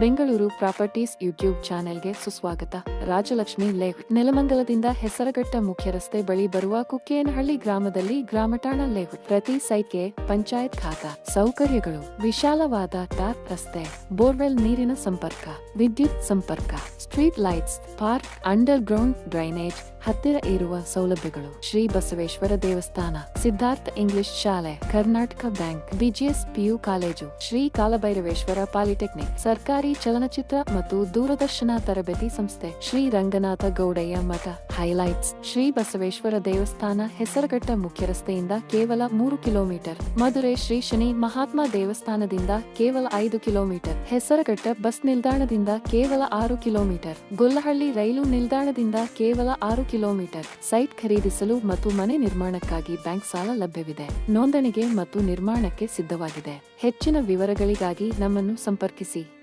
Bengaluru properties YouTube ಚಾನೆಲ್ಗೆ ಸುಸ್ವಾಗತ. Rajalakshmi layout ನೆಲಮಂಗಲದಿಂದ Hesaraghatta ಮುಖ್ಯ ರಸ್ತೆ ಬಳಿ ಬರುವ ಕುಕ್ಕೇನಹಳ್ಳಿ ಗ್ರಾಮದಲ್ಲಿ ಗ್ರಾಮಠಾಣ ಲೇಔಟ್ ಪ್ರತಿ ಸೈಟ್ಗೆ ಪಂಚಾಯತ್ ಖಾತಾ. ಸೌಕರ್ಯಗಳು. ವಿಶಾಲವಾದ ಟಾರ್ ರಸ್ತೆ. ಬೋರ್ವೆಲ್ ನೀರಿನ ಸಂಪರ್ಕ. ವಿದ್ಯುತ್ ಸಂಪರ್ಕ. Street lights. Park under ground drainage. ಹತ್ತಿರ ಇರುವ ಸೌಲಭ್ಯಗಳು. ಶ್ರೀ ಬಸವೇಶ್ವರ ದೇವಸ್ಥಾನ, ಸಿದ್ಧಾರ್ಥ ಇಂಗ್ಲಿಷ್ ಶಾಲೆ, Karnataka bank, BGS PU college, Shri Kalabhairaveshwara polytechnic, ಸರ್ಕಾರಿ ಚಲನಚಿತ್ರ ಮತ್ತು ದೂರದರ್ಶನ ತರಬೇತಿ ಸಂಸ್ಥೆ, ಶ್ರೀ ರಂಗನಾಥ ಗೌಡಯ್ಯ ಮಠ. ಹೈಲೈಟ್ಸ್. ಶ್ರೀ ಬಸವೇಶ್ವರ ದೇವಸ್ಥಾನ ಹೆಸರಘಟ್ಟ ಮುಖ್ಯ ರಸ್ತೆಯಿಂದ ಕೇವಲ ಮೂರು ಕಿಲೋಮೀಟರ್. ಮಧುರೆ ಶ್ರೀ ಶನಿ ಮಹಾತ್ಮ ದೇವಸ್ಥಾನದಿಂದ ಕೇವಲ ಐದು ಕಿಲೋಮೀಟರ್. ಹೆಸರಘಟ್ಟ ಬಸ್ ನಿಲ್ದಾಣದಿಂದ ಕೇವಲ ಆರು ಕಿಲೋಮೀಟರ್. ಗೊಲ್ಲಹಳ್ಳಿ ರೈಲು ನಿಲ್ದಾಣದಿಂದ ಕೇವಲ ಆರು ಕಿಲೋಮೀಟರ್. ಸೈಟ್ ಖರೀದಿಸಲು ಮತ್ತು ಮನೆ ನಿರ್ಮಾಣಕ್ಕಾಗಿ ಬ್ಯಾಂಕ್ ಸಾಲ ಲಭ್ಯವಿದೆ. ನೋಂದಣಿಗೆ ಮತ್ತು ನಿರ್ಮಾಣಕ್ಕೆ ಸಿದ್ಧವಾಗಿದೆ. ಹೆಚ್ಚಿನ ವಿವರಗಳಿಗಾಗಿ ನಮ್ಮನ್ನು ಸಂಪರ್ಕಿಸಿ.